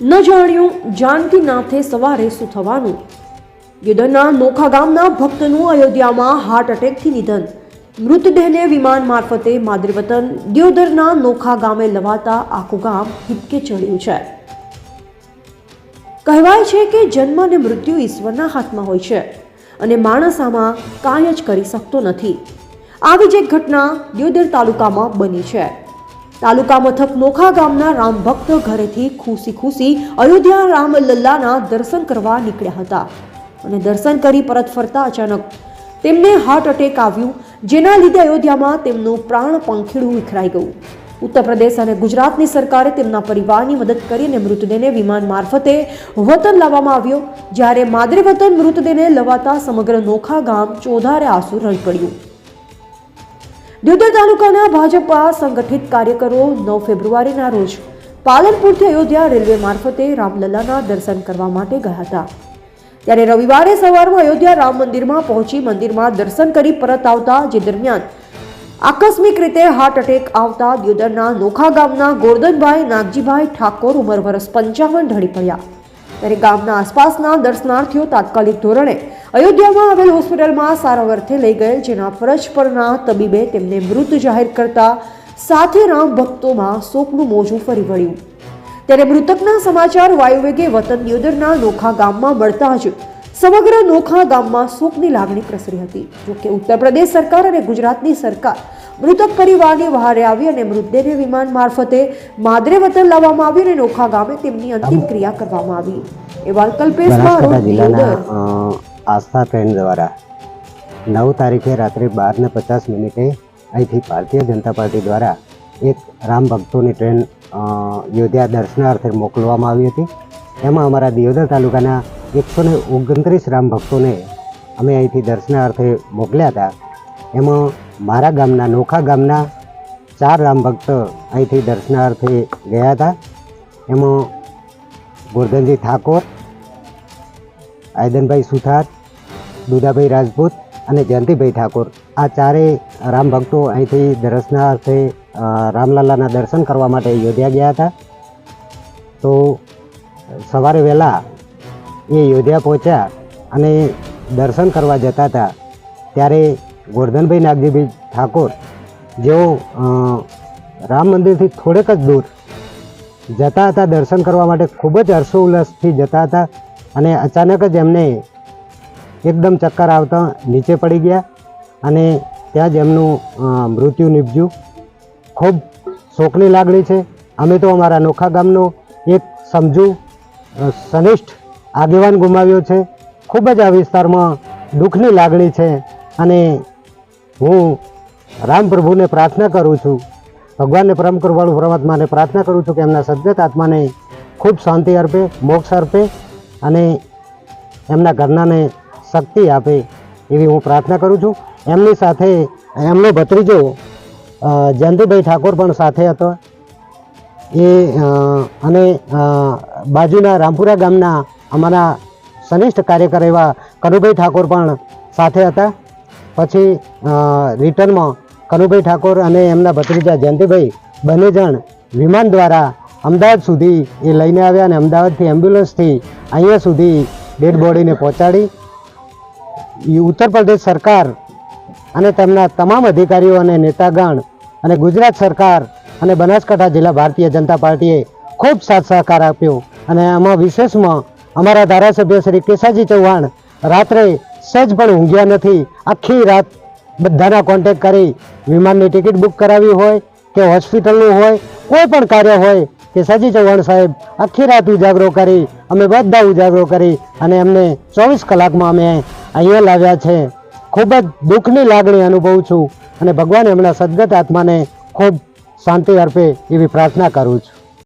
ન જાણ્યું, જાનકીનાથે સવારે શું થવાનું યુદ્ધના નોખા ગામના ભક્તનું અયોધ્યામાં હાર્ટ એટેકથી નિધન. મૃતદેહને વિમાન મારફતે માદૃવતન દિયોદરના નોખા ગામે લવાતા આખું ગામ હિપકે ચડ્યું છે. કહેવાય છે કે જન્મ અને મૃત્યુ ઈશ્વરના હાથમાં હોય છે અને માણસ આમાં કાંઈ જ કરી શકતો નથી. આવી જ એક ઘટના દિયોદર તાલુકામાં બની છે. તાલુકા મથક નોખા ગામના રામ ભક્ત ઘરેથી ખુશી ખુશી અયોધ્યા રામલલ્લાના દર્શન કરવા નીકળ્યા હતા અને દર્શન કરી પરત ફરતા અચાનક તેમને હાર્ટ એટેક આવ્યું, જેના લીધે અયોધ્યામાં તેમનું પ્રાણ પંખીડું વિખરાઈ ગયું. ઉત્તર પ્રદેશ અને ગુજરાતની સરકારે તેમના પરિવારની મદદ કરીને મૃતદેહને વિમાન મારફતે વતન લાવવામાં આવ્યો, જ્યારે માદરે વતન મૃતદેહને લવાતા સમગ્ર નોખા ગામ ચોધારે આંસુ રડી પડ્યું. દિયોદર તાલુકાના ભાજપા સંગઠિત કાર્યકરો નવ ફેબ્રુઆરીના રોજ પાલનપુરથી અયોધ્યા રેલવે મારફતે રામલલ્લાના દર્શન કરવા માટે ગયા હતા. ત્યારે રવિવારે સવારમાં અયોધ્યા રામ મંદિરમાં પહોંચી મંદિરમાં દર્શન કરી પરત આવતા, જે દરમિયાન આકસ્મિક રીતે હાર્ટ એટેક આવતા દિયોદરના નોખા ગામના ગોરધનભાઈ નાગજીભાઈ ઠાકોર ઉંમર વર્ષ પંચાવન ઢળી પડ્યા. ત્યારે ગામના આસપાસના દર્શનાર્થીઓ તાત્કાલિક ધોરણે અયોધ્યામાં આવેલ હોસ્પિટલમાં સારવાર લઈ ગયેલ જેના ફરજ પરના તબીબે તેમને મૃત જાહેર કરતા સાથે રામ ભક્તોમાં શોકનું મોજું ફરી વળ્યું. ત્યારે મૃતકના સમાચાર વાયુવેગે વતન દિયોદરના નોખા ગામમાં મળતા જ સમગ્ર નોખા ગામમાં શોકની લાગણી પ્રસરી હતી. જોકે ઉત્તર પ્રદેશ સરકાર અને ગુજરાતની સરકાર મૃતક પરિવારને વહારે આવી અને મૃતદેહને વિમાન મારફતે માદરે વતન લાવવામાં આવી અને નોખા ગામે તેમની અંતિમ ક્રિયા કરવામાં આવી. એવા કલ્પેશ આસ્થા ટ્રેન દ્વારા. નવ તારીખે રાત્રે બારને પચાસ મિનિટે અહીંથી ભારતીય જનતા પાર્ટી દ્વારા એક રામ ભક્તોની ટ્રેન યોધ્યા દર્શનાર્થે મોકલવામાં આવી હતી. એમાં અમારા દિયોદર તાલુકાના એકસો ને ઓગણત્રીસ રામ ભક્તોને અમે અહીંથી દર્શનાર્થે મોકલ્યા હતા. એમાં મારા ગામના, નોખા ગામના ચાર રામ ભક્ત અહીંથી દર્શનાર્થે ગયા હતા. એમાં ગોરધનજી ઠાકોર, આયદનભાઈ સુથાર દુદાભાઈ રાજપૂત અને જયંતિભાઈ ઠાકોર. આ ચારેય રામ ભક્તો અહીંથી દર્શનાર્થે અર્થે રામલાલાના દર્શન કરવા માટે યોધ્યા ગયા હતા. તો સવારે વહેલા એ યોધ્યા પહોંચ્યા અને દર્શન કરવા જતા હતા. ત્યારે ગોરધનભાઈ નાગજીભાઈ ઠાકોર, જેઓ રામ મંદિરથી થોડેક જ દૂર જતા હતા, દર્શન કરવા માટે ખૂબ જ હર્ષોલ્લાસથી જતા હતા અને અચાનક જ એમને એકદમ ચક્કર આવતા નીચે પડી ગયા અને ત્યાં જ એમનું મૃત્યુ નીપજ્યું. ખૂબ શોકની લાગણી છે. અમે તો અમારા નોખા ગામનો એક સમજુ સનિષ્ઠ આગેવાન ગુમાવ્યો છે. ખૂબ જ આ વિસ્તારમાં દુઃખની લાગણી છે અને હું રામ પ્રભુને પ્રાર્થના કરું છું. ભગવાનને પરમ કૃપાળુ પરમાત્માને પ્રાર્થના કરું છું કે એમના સદગત આત્માને ખૂબ શાંતિ અર્પે, મોક્ષ અર્પે અને એમના ઘરનાને શક્તિ આપે એવી હું પ્રાર્થના કરું છું. એમની સાથે, એમનો ભત્રીજો જયંતિભાઈ ઠાકોર પણ સાથે હતો. એ અને બાજુના રામપુરા ગામના અમારા સનિષ્ઠ કાર્યકર એવા કનુભાઈ ઠાકોર પણ સાથે હતા. પછી રિટર્નમાં કનુભાઈ ઠાકોર અને એમના ભત્રીજા જયંતિભાઈ બંને જણ વિમાન દ્વારા અમદાવાદ સુધી એ લઈને આવ્યા અને અમદાવાદથી એમ્બ્યુલન્સથી અહીંયા સુધી ડેડ બોડીને પહોંચાડી. ઉત્તર પ્રદેશ સરકાર અને તેમના તમામ અધિકારીઓ અને નેતાગણ અને ગુજરાત સરકાર અને બનાસકાંઠા જિલ્લા ભારતીય જનતા પાર્ટીએ ખૂબ સાથ સહકાર આપ્યો. અને આમાં વિશેષમાં અમારા ધારાસભ્ય શ્રી કેસાજી ચૌહાણ રાત્રે સહેજ પણ ઊંઘ્યા નથી. આખી રાત બધાના કોન્ટેક કરી વિમાનની ટિકિટ બુક કરાવી હોય કે હોસ્પિટલનું હોય, કોઈ પણ કાર્ય હોય કે સાજી ચૌહાણ સાહેબ આખી રાત ઉજાગરો કરી, અમે બધા ઉજાગરો કરી અને અમને ચોવીસ કલાકમાં અમે અહીંયા લાવ્યા છે. ખૂબ જ દુઃખની લાગણી અનુભવું છું અને ભગવાન એમના સદગત આત્માને ખૂબ શાંતિ અર્પે એવી પ્રાર્થના કરું છું.